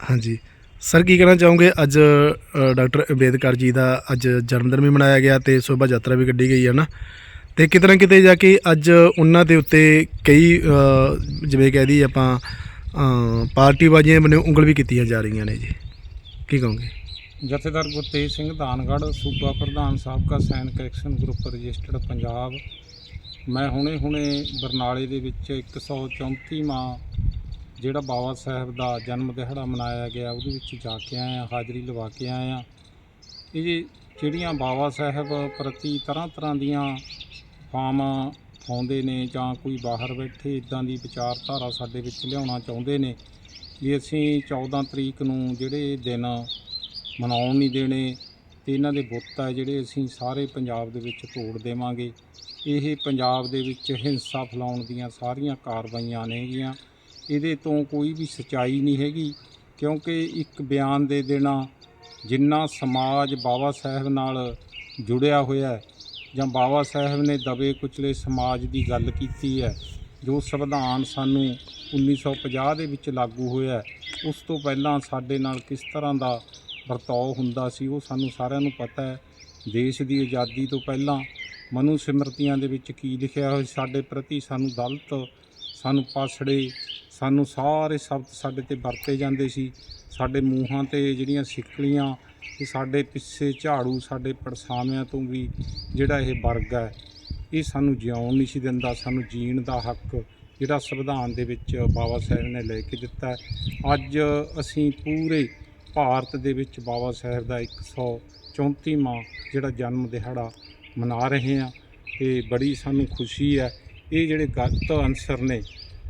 ਹਾਂਜੀ। ਸਰ ਕੀ ਕਹਿਣਾ ਚਾਹੋਗੇ? ਅੱਜ ਡਾਕਟਰ ਅੰਬੇਦਕਰ ਜੀ ਦਾ ਅੱਜ ਜਨਮ ਦਿਨ ਵੀ ਮਨਾਇਆ ਗਿਆ ਤੇ ਸ਼ੋਭਾ ਯਾਤਰਾ ਵੀ ਕੱਢੀ ਗਈ ਹੈ ਨਾ? ਤੇ ਕਿਤੇ ਨਾ ਕਿਤੇ ਜਾ ਕੇ ਅੱਜ ਉਹਨਾਂ ਦੇ ਉੱਤੇ ਕਈ ਜਿਵੇਂ ਕਹਿ ਦਈਏ ਆਪਾਂ ਅ, ਪਾਰਟੀਬਾਜ਼ੀਆਂ ਬਣੇ ਉਂਗਲ ਵੀ ਕੀਤੀਆਂ ਜਾ ਰਹੀਆਂ ਨੇ ਜੀ। ਕੀ ਕਹੋਗੇ? ਜਥੇਦਾਰ ਗੁਰਤੇਜ ਸਿੰਘ ਧਾਨਗੜ੍ਹ ਸੂਬਾ ਪ੍ਰਧਾਨ ਸਾਬਕਾ ਸੈਨਿਕ ਐਕਸ਼ਨ ਗਰੁੱਪ ਰਜਿਸਟਰਡ ਪੰਜਾਬ। ਮੈਂ ਹੁਣੇ-ਹੁਣੇ ਬਰਨਾਲੇ ਦੇ ਵਿੱਚ 134ਵਾਂ ਜਿਹੜਾ ਬਾਬਾ ਸਾਹਿਬ ਦਾ ਜਨਮ ਦਿਹਾੜਾ ਮਨਾਇਆ ਗਿਆ, ਉਹਦੇ ਵਿੱਚ ਜਾ ਕੇ ਆਏ ਹਾਂ, ਹਾਜ਼ਰੀ ਲਵਾ ਕੇ ਆਏ ਹਾਂ। ਇਹ ਜਿਹੜੀਆਂ ਬਾਬਾ ਸਾਹਿਬ ਪ੍ਰਤੀ ਤਰ੍ਹਾਂ ਤਰ੍ਹਾਂ ਦੀਆਂ ਫਾਮ ਫਾਉਂਦੇ ਨੇ ਜਾਂ ਕੋਈ ਬਾਹਰ ਬੈਠੇ ਇਦਾਂ ਦੀ ਵਿਚਾਰਧਾਰਾ ਸਾਡੇ ਵਿੱਚ ਲਿਆਉਣਾ ਚਾਹੁੰਦੇ ਨੇ, ਵੀ ਅਸੀਂ 14 ਤਰੀਕ ਨੂੰ ਜਿਹੜੇ ਦਿਨ ਮਨਾਉਣ ਨਹੀਂ ਦੇਣੇ, ਤੇ ਇਹਨਾਂ ਦੇ ਬੁੱਤ ਆ ਜਿਹੜੇ ਅਸੀਂ ਸਾਰੇ ਪੰਜਾਬ ਦੇ ਵਿੱਚ ਤੋੜ ਦੇਵਾਂਗੇ। ਇਹ ਪੰਜਾਬ ਦੇ ਵਿੱਚ ਹਿੰਸਾ ਫੈਲਾਉਣ ਦੀਆਂ ਸਾਰੀਆਂ ਕਾਰਵਾਈਆਂ ਨੇਗੀਆਂ। ਇਹਦੇ ਤੋਂ ਕੋਈ ਵੀ ਸਚਾਈ ਨਹੀਂ ਹੈਗੀ, ਕਿਉਂਕਿ ਇੱਕ ਬਿਆਨ ਦੇ ਦੇਣਾ ਜਿੰਨਾ ਸਮਾਜ ਬਾਬਾ ਸਾਹਿਬ ਨਾਲ ਜੁੜਿਆ ਹੋਇਆ ਹੈ ਜਾਂ ਬਾਬਾ ਸਾਹਿਬ ਨੇ ਦਬੇ ਕੁਚਲੇ ਸਮਾਜ ਦੀ ਗੱਲ ਕੀਤੀ ਹੈ, ਜੋ ਸੰਵਿਧਾਨ ਸਾਨੂੰ 1950 ਦੇ ਵਿੱਚ ਲਾਗੂ ਹੋਇਆ ਉਸ ਤੋਂ ਪਹਿਲਾਂ ਸਾਡੇ ਨਾਲ ਕਿਸ ਤਰ੍ਹਾਂ ਦਾ ਵਰਤਾਓ ਹੁੰਦਾ ਸੀ, ਉਹ ਸਾਨੂੰ ਸਾਰਿਆਂ ਨੂੰ ਪਤਾ ਹੈ। ਦੇਸ਼ ਦੀ ਆਜ਼ਾਦੀ ਤੋਂ ਪਹਿਲਾਂ ਮਨੂ ਸਿਮਰਤੀਆਂ ਦੇ ਵਿੱਚ ਕੀ ਲਿਖਿਆ ਹੋਇਆ ਸਾਡੇ ਪ੍ਰਤੀ ਸਾਨੂੰ ਦਲਤ, ਸਾਨੂੰ ਪਾਸੜੇ ਸਾਨੂੰ ਸਾਰੇ ਸ਼ਬਦ ਸਾਡੇ ਤੇ ਵਰਤੇ ਜਾਂਦੇ ਸੀ। ਸਾਡੇ ਮੂੰਹਾਂ ਤੇ ਜਿਹੜੀਆਂ ਸਿੱਕਲੀਆਂ ਤੇ ਸਾਡੇ ਪਿੱਛੇ ਝਾੜੂ, ਸਾਡੇ ਪੜਸਾਵਿਆਂ ਤੋਂ ਵੀ ਜਿਹੜਾ ਇਹ ਵਰਗ ਹੈ, ਇਹ ਸਾਨੂੰ ਜਿਉਣ ਨਹੀਂ ਸੀ ਦਿੰਦਾ, ਸਾਨੂੰ ਜੀਣ ਦਾ ਹੱਕ ਜਿਹੜਾ ਸੰਵਿਧਾਨ ਦੇ ਵਿੱਚ ਬਾਬਾ ਸਾਹਿਬ ਨੇ ਲੈ ਕੇ ਦਿੱਤਾ ਅੱਜ ਅਸੀਂ ਪੂਰੇ ਭਾਰਤ ਦੇ ਵਿੱਚ ਬਾਬਾ ਸਾਹਿਬ ਦਾ 134ਵਾਂ ਜਿਹੜਾ ਜਨਮ ਦਿਹਾੜਾ ਮਨਾ ਰਹੇ ਹਾਂ। ਤੇ ਬੜੀ ਸਾਨੂੰ ਖੁਸ਼ੀ ਹੈ। ਇਹ ਜਿਹੜੇ ਗਲਤ ਅਨਸਰ ਨੇ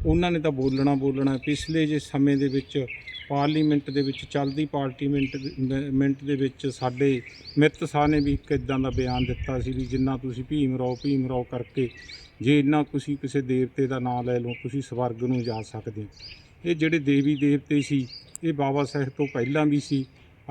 ਉਹਨਾਂ ਨੇ ਤਾਂ ਬੋਲਣਾ ਬੋਲਣਾ ਪਿਛਲੇ ਜੇ ਸਮੇਂ ਦੇ ਵਿੱਚ ਪਾਰਲੀਮੈਂਟ ਦੇ ਵਿੱਚ, ਚੱਲਦੀ ਪਾਰਲੀਮੈਂਟ ਮਿੰਟ ਦੇ ਵਿੱਚ ਸਾਡੇ ਮਿੱਤ ਸਾਹ ਨੇ ਵੀ ਇੱਕ ਇਦਾਂ ਦਾ ਬਿਆਨ ਦਿੱਤਾ ਸੀ ਵੀ ਜਿੰਨਾ ਤੁਸੀਂ ਭੀਮ ਰਾਓ ਭੀਮ ਰਾਓ ਕਰਕੇ ਜੇ ਇੰਨਾ ਤੁਸੀਂ ਕਿਸੇ ਦੇਵਤੇ ਦਾ ਨਾਮ ਲੈ ਲਓ, ਤੁਸੀਂ ਸਵਰਗ ਨੂੰ ਜਾ ਸਕਦੇ ਹੋ। ਇਹ ਜਿਹੜੇ ਦੇਵੀ ਦੇਵਤੇ ਸੀ, ਇਹ ਬਾਬਾ ਸਾਹਿਬ ਤੋਂ ਪਹਿਲਾਂ ਵੀ ਸੀ,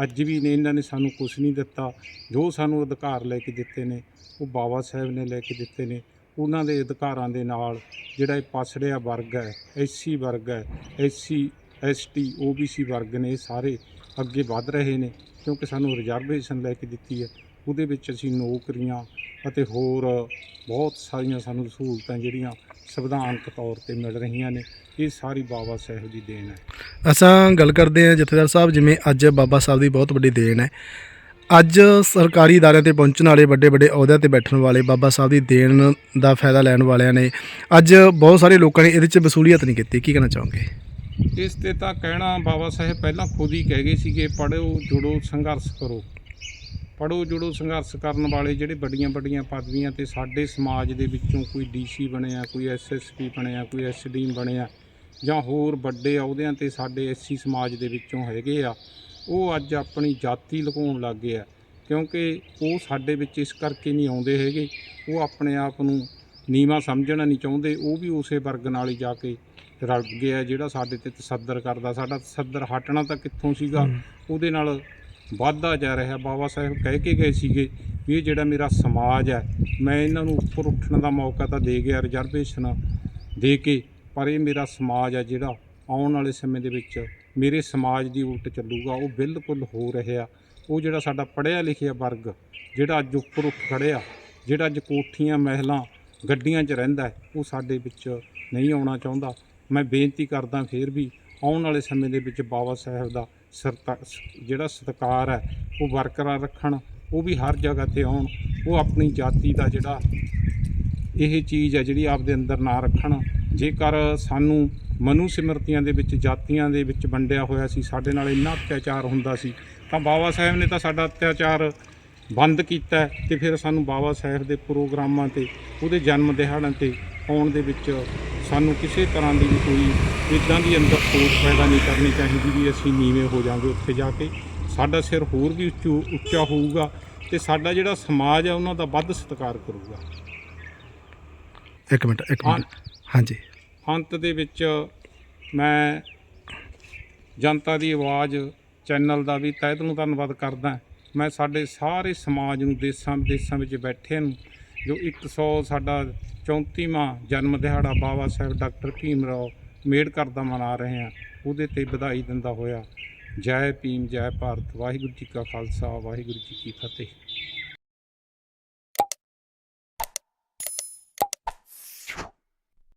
ਅੱਜ ਵੀ ਨੇ, ਇਹਨਾਂ ਨੇ ਸਾਨੂੰ ਕੁਝ ਨਹੀਂ ਦਿੱਤਾ। ਜੋ ਸਾਨੂੰ ਅਧਿਕਾਰ ਲੈ ਕੇ ਦਿੱਤੇ ਨੇ, ਉਹ ਬਾਬਾ ਸਾਹਿਬ ਨੇ ਲੈ ਕੇ ਦਿੱਤੇ ਨੇ। ਉਹਨਾਂ ਦੇ ਅਧਿਕਾਰਾਂ ਦੇ ਨਾਲ ਜਿਹੜਾ ਇਹ ਪਛੜਿਆ ਵਰਗ ਹੈ ਐਸਸੀ ਵਰਗ ਹੈ ਐਸਸੀ ਐਸਟੀ ਓਬੀਸੀ ਵਰਗ ਨੇ ਇਹ ਸਾਰੇ ਅੱਗੇ ਵੱਧ ਰਹੇ ਨੇ ਕਿਉਂਕਿ ਸਾਨੂੰ ਰਿਜ਼ਰਵੇਸ਼ਨ ਲੈ ਕੇ ਦਿੱਤੀ ਹੈ। ਉਹਦੇ ਵਿੱਚ ਅਸੀਂ ਨੌਕਰੀਆਂ ਅਤੇ ਹੋਰ ਬਹੁਤ ਸਾਰੀਆਂ ਸਾਨੂੰ ਸਹੂਲਤਾਂ ਜਿਹੜੀਆਂ ਸੰਵਿਧਾਨਕ ਤੌਰ ਤੇ ਮਿਲ ਰਹੀਆਂ ਨੇ, ਇਹ ਸਾਰੀ ਬਾਬਾ ਸਾਹਿਬ ਦੀ ਦੇਣ ਹੈ। ਅਸਾਂ ਗੱਲ ਕਰਦੇ ਹਾਂ ਜਥੇਦਾਰ ਸਾਹਿਬ, ਜਿਵੇਂ ਅੱਜ ਬਾਬਾ ਸਾਹਿਬ ਦੀ ਬਹੁਤ ਵੱਡੀ ਦੇਣ ਹੈ। ਅੱਜ ਸਰਕਾਰੀ ਅਦਾਰਿਆਂ ਤੇ ਪਹੁੰਚਣ ਵਾਲੇ ਵੱਡੇ ਵੱਡੇ ਅਹੁਦਿਆਂ ਤੇ ਬੈਠਣ ਵਾਲੇ ਬਾਬਾ ਸਾਹਿਬ ਦੀ ਦੇਣ ਦਾ ਫਾਇਦਾ ਲੈਣ ਵਾਲਿਆਂ ਨੇ ਅੱਜ ਬਹੁਤ ਸਾਰੇ ਲੋਕਾਂ ਨੇ ਇਹਦੇ 'ਚ ਵਸੂਲੀਅਤ ਨਹੀਂ ਕੀਤੀ। ਕੀ ਕਹਿਣਾ ਚਾਹੋਗੇ? ਇਸ ਤੇ ਤਾਂ ਕਹਿਣਾ ਬਾਬਾ ਸਾਹਿਬ ਪਹਿਲਾਂ ਖੁਦ ਹੀ ਕਹਿ ਗਏ ਸੀਗੇ, ਪੜ੍ਹੋ, ਜੁੜੋ, ਸੰਘਰਸ਼ ਕਰੋ। ਪੜ੍ਹੋ, ਜੁੜੋ, ਸੰਘਰਸ਼ ਕਰਨ ਵਾਲੇ ਜਿਹੜੇ ਵੱਡੀਆਂ ਵੱਡੀਆਂ ਪਦਵੀਆਂ ਤੇ ਸਾਡੇ ਸਮਾਜ ਦੇ ਵਿੱਚੋਂ ਕੋਈ ਡੀਸੀ ਬਣਿਆ, ਕੋਈ ਐਸਐਸਪੀ ਬਣਿਆ, ਕੋਈ ਐਸਡੀਐਮ ਬਣਿਆ ਜਾਂ ਹੋਰ ਵੱਡੇ ਅਹੁਦਿਆਂ ਤੇ ਸਾਡੇ ਐਸਸੀ ਸਮਾਜ ਦੇ ਵਿੱਚੋਂ ਹੈਗੇ ਆ ਉਹ ਅੱਜ ਆਪਣੀ ਜਾਤੀ ਲੁਕਾਉਣ ਲੱਗ ਗਏ ਆ ਕਿਉਂਕਿ ਉਹ ਸਾਡੇ ਵਿੱਚ ਇਸ ਕਰਕੇ ਨਹੀਂ ਆਉਂਦੇ ਹੈਗੇ। ਉਹ ਆਪਣੇ ਆਪ ਨੂੰ ਨੀਵਾ ਸਮਝਣਾ ਨਹੀਂ ਚਾਹੁੰਦੇ ਉਹ ਵੀ ਉਸੇ ਵਰਗ ਨਾਲ ਹੀ ਜਾ ਕੇ ਰਲ ਗਿਆ ਜਿਹੜਾ ਸਾਡੇ ਤੇ ਤਸੱਦਰ ਕਰਦਾ। ਸਾਡਾ ਤਸੱਦਰ ਹਟਣਾ ਤਾਂ ਕਿੱਥੋਂ ਸੀਗਾ? ਉਹਦੇ ਨਾਲ ਵਾਧਾ ਜਾ ਰਿਹਾ। ਬਾਬਾ ਸਾਹਿਬ ਕਹਿ ਕੇ ਗਏ ਸੀਗੇ ਵੀ ਇਹ ਜਿਹੜਾ ਮੇਰਾ ਸਮਾਜ ਹੈ ਮੈਂ ਇਹਨਾਂ ਨੂੰ ਉੱਪਰ ਉੱਠਣ ਦਾ ਮੌਕਾ ਤਾਂ ਦੇ ਗਿਆ ਰਿਜ਼ਰਵੇਸ਼ਨ ਦੇ ਕੇ ਪਰ ਇਹ ਮੇਰਾ ਸਮਾਜ ਹੈ ਜਿਹੜਾ ਆਉਣ ਵਾਲੇ ਸਮੇਂ ਦੇ ਵਿੱਚ ਮੇਰੇ ਸਮਾਜ ਦੀ ਉਲਟ ਚੱਲੂਗਾ, ਉਹ ਬਿਲਕੁਲ ਹੋ ਰਿਹਾ। ਉਹ ਜਿਹੜਾ ਸਾਡਾ ਪੜ੍ਹਿਆ ਲਿਖਿਆ ਵਰਗ, ਜਿਹੜਾ ਅੱਜ ਉੱਪਰ ਉੱਠ ਖੜਿਆ, ਜਿਹੜਾ ਅੱਜ ਕੋਠੀਆਂ, ਮਹਿਲਾਂ, ਗੱਡੀਆਂ 'ਚ ਰਹਿੰਦਾ ਉਹ ਸਾਡੇ ਵਿੱਚ ਨਹੀਂ ਆਉਣਾ ਚਾਹੁੰਦਾ। ਮੈਂ ਬੇਨਤੀ ਕਰਦਾ ਫਿਰ ਵੀ ਆਉਣ ਵਾਲੇ ਸਮੇਂ ਦੇ ਵਿੱਚ ਬਾਬਾ ਸਾਹਿਬ ਦਾ ਸਰਤਾ, ਜਿਹੜਾ ਸਤਿਕਾਰ ਹੈ, ਉਹ ਬਰਕਰਾਰ ਰੱਖਣ, ਉਹ ਵੀ ਹਰ ਜਗ੍ਹਾ ਤੇ ਆਉਣ, ਉਹ ਆਪਣੀ ਜਾਤੀ ਦਾ ਜਿਹੜਾ ਇਹ ਚੀਜ਼ ਹੈ, ਜਿਹੜੀ ਆਪਦੇ ਅੰਦਰ ਨਾ ਰੱਖਣ ਜੇਕਰ ਸਾਨੂੰ ਮਨੂ ਸਿਮਰਤੀਆਂ ਦੇ ਵਿੱਚ ਜਾਤੀਆਂ ਦੇ ਵਿੱਚ ਵੰਡਿਆ ਹੋਇਆ ਸੀ ਸਾਡੇ ਨਾਲ ਇੰਨਾ ਅਤਿਆਚਾਰ ਹੁੰਦਾ ਸੀ ਤਾਂ ਬਾਬਾ ਸਾਹਿਬ ਨੇ ਤਾਂ ਸਾਡਾ ਅਤਿਆਚਾਰ ਬੰਦ ਕੀਤਾ ਤੇ ਫਿਰ ਸਾਨੂੰ ਬਾਬਾ ਸਾਹਿਬ ਦੇ ਪ੍ਰੋਗਰਾਮਾਂ ਤੇ ਉਹਦੇ ਜਨਮ ਦਿਹਾੜਾਂ ਤੇ ਆਉਣ ਦੇ ਵਿੱਚ ਸਾਨੂੰ ਕਿਸੇ ਤਰ੍ਹਾਂ ਦੀ ਕੋਈ ਇਦਾਂ ਦੀ ਅੰਦਰ ਸੋਚ ਪੈਦਾ ਨਹੀਂ ਕਰਨੀ ਚਾਹੀਦੀ ਵੀ ਅਸੀਂ ਨੀਵੇਂ ਹੋ ਜਾਾਂਗੇ ਉੱਥੇ ਜਾ ਕੇ। ਸਾਡਾ ਸਿਰ ਹੋਰ ਵੀ ਉੱਚੂ ਉੱਚਾ ਹੋਊਗਾ ਤੇ ਸਾਡਾ ਜਿਹੜਾ ਸਮਾਜ ਹੈ ਉਹਨਾਂ ਦਾ ਵੱਧ ਸਤਿਕਾਰ ਕਰੂਗਾ। ਇੱਕ ਮਿੰਟ ਇੱਕ ਮਿੰਟ। ਹਾਂਜੀ। ਅੰਤ ਦੇ ਵਿੱਚ ਮੈਂ ਜਨਤਾ ਦੀ ਆਵਾਜ਼ ਚੈਨਲ ਦਾ ਵੀ ਤਹਿ ਦਿਲੋਂ ਧੰਨਵਾਦ ਕਰਦਾ। ਮੈਂ ਸਾਡੇ ਸਾਰੇ ਸਮਾਜ ਨੂੰ ਦੇਸਾਂ ਵਿਦੇਸਾਂ ਵਿੱਚ ਬੈਠੇ ਨੂੰ, ਜੋ 100 ਸਾਡਾ 34ਵਾਂ ਜਨਮ ਦਿਹਾੜਾ ਬਾਬਾ ਸਾਹਿਬ ਡਾਕਟਰ ਭੀਮ ਰਾਓ ਅੰਬੇਡਕਰ ਦਾ ਮਨਾ ਰਹੇ ਹਾਂ, ਉਹਦੇ ਤੇ ਵਧਾਈ ਦਿੰਦਾ ਹੋਇਆ। ਜੈ ਭੀਮ, ਜੈ ਭਾਰਤ, ਵਾਹਿਗੁਰੂ ਜੀ ਕਾ ਖਾਲਸਾ, ਵਾਹਿਗੁਰੂ ਜੀ ਕੀ ਫਤਿਹ।